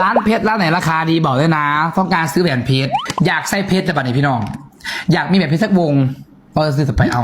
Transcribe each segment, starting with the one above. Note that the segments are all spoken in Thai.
ร้านเพชรร้านไหนราคาดีบอกเลยนะ ต้องการซื้อแหวนเพชรอยากใส่เพชรจะบัดนี้พี่น้อง อยากมีแบบเพชรสักวงก็ซื้อสไปเอา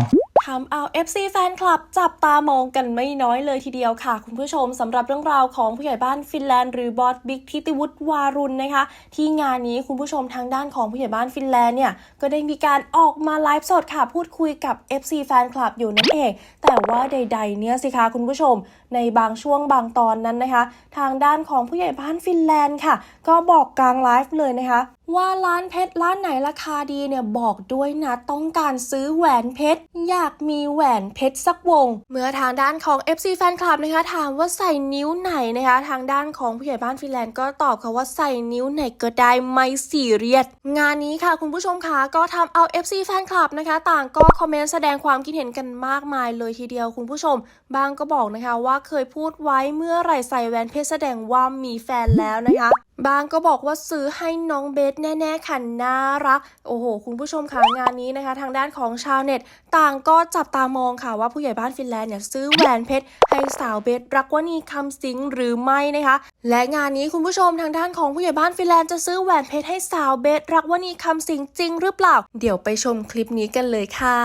ทำเอา FC แฟนคลับจับตามองกันไม่น้อยเลยทีเดียวค่ะ คุณผู้ชมสำหรับเรื่องราวของผู้ใหญ่บ้านฟินแลนด์หรือบอสบิ๊กทิติวุฒิวารุณนะคะ ที่งานนี้คุณผู้ชมทางด้านของผู้ใหญ่บ้านฟินแลนด์เนี่ยก็ได้มีการออกมาไลฟ์สดค่ะพูดคุยกับ FC แฟนคลับอยู่นั่นเอง แต่ว่าใด ๆ เนี่ยสิคะคุณผู้ชม ในบางช่วงบางตอนนั้นนะคะ ทางด้านของผู้ใหญ่บ้านฟินแลนด์ค่ะ ก็บอกกลางไลฟ์เลยนะคะ ว่าร้านเพชรร้านไหนราคาดีเนี่ยบอกด้วยนะต้องการซื้อแหวนเพชรอยากมีแหวนเพชรสักวง เมื่อทางด้านของ FC แฟนคลับนะคะถามว่าใส่นิ้วไหนนะคะ ทางด้านของผู้ใหญ่บ้านฟินแลนด์ก็ตอบค่ะว่าใส่นิ้วไหนก็ได้ไม่ซีเรียสงานนี้ค่ะคุณผู้ชมคะก็ทำเอา FC แฟนคลับนะคะ ต่างก็คอมเมนต์แสดงความคิดเห็นกันมากมายเลยทีเดียวคุณผู้ชม บางก็บอกนะคะว่าเคยพูดไว้เมื่อไหร่ใส่แหวนเพชรแสดงว่ามีแฟนแล้วนะคะ บางก็บอกว่าซื้อให้น้องเบสแน่ๆค่ะน่ารัก โอ้โห คุณผู้ชมคะงานนี้นะคะ ทางด้านของชาวเน็ต ต่างก็จับตามองค่ะว่าผู้ใหญ่บ้านฟินแลนด์เนี่ยซื้อแหวนเพชรให้สาวเบสรักวนีคำสิงหรือไม่นะคะ และงานนี้คุณผู้ชมทางด้านของผู้ใหญ่บ้านฟินแลนด์จะซื้อแหวนเพชรให้สาวเบสรักวนีคำสิงจริงหรือเปล่า เดี๋ยวไปชมคลิปนี้กันเลยค่ะ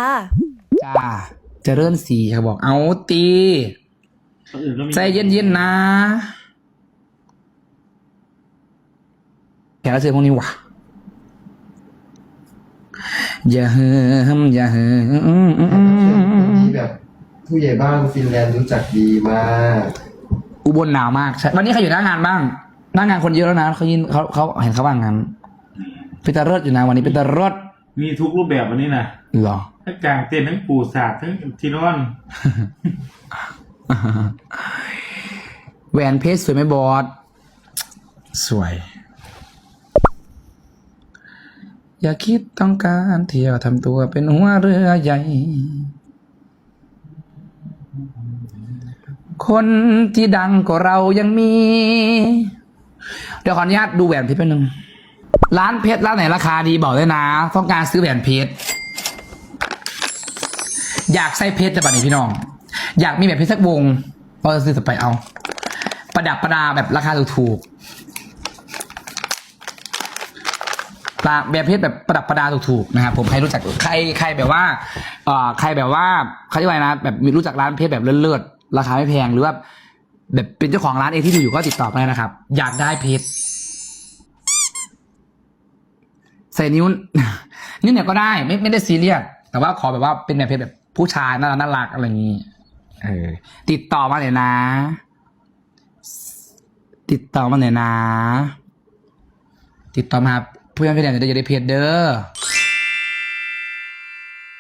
จ้าเจะเริ่มสีเขาบอกเอาตีคนอื่นก็มีใจเย็นๆนะแข กรับเชิญพวกนี้ว่ะอย่าเฮิมอย่าเฮิมที่แบบผู้ใหญ่บ้านฟินแลนด์รู้จักดีมากอุบลหนาวมากใช่วันนี้ใครอยู่หน้างานบ้าง หน้างานคนเยอะแล้วนะเขายินเขาเขาเห็นเขาว่างั้นเป็นตาเลิศอยู่นะวันนี้เป็นตาเลิศมีทุกรูปแบบวันนี้นะเหรอทั้งกลางเต็นท์ทั้งปูสาดทั้งที่นอนแหวนเพชรสวยไหมบอสสวย อย่าคิดต้องการเที่ยวทำตัวเป็นหัวเรือใหญ่ คนที่ดังก็เรายังมี เดี๋ยวขออนุญาตดูแหวนเพชรแป๊บนึง ร้านเพชรร้านไหนราคาดีบอกเลยนะ ต้องการซื้อแหวนเพชร อยากใส่เพชรจะบัดนี้พี่น้อง อยากมีแบบเพชรสักวงก็จะซื้อไปเอา ประดับประดาแบบราคาถูกๆ ปลาแบบเพชรแบบประดับประดาถูกๆนะครับผมใครรู้จักใครใครแบบว่าเอ่อใครแบบว่าเขาเรียกว่าไงนะแบบมีรู้จักร้านเพชรแบบเลิศๆราคาไม่แพงหรือว่าแบบเป็นเจ้าของร้านเองที่ดูอยู่ก็ติดต่อมาได้นะครับ อยากได้เพชรใส่นิ้วนิ้วเนี่ยก็ได้ไม่ไม่ได้ซีเรียสแต่ว่าขอแบบว่าเป็นแบบเพชรแบบผู้ชายน่ารักน่ารักอะไรอย่างนี้เออ ติดต่อมาเลยนะ ติดต่อมาหน่อยนะ ติดต่อมา เพื่อนพี่แดนจะได้จะได้เพจเด้อ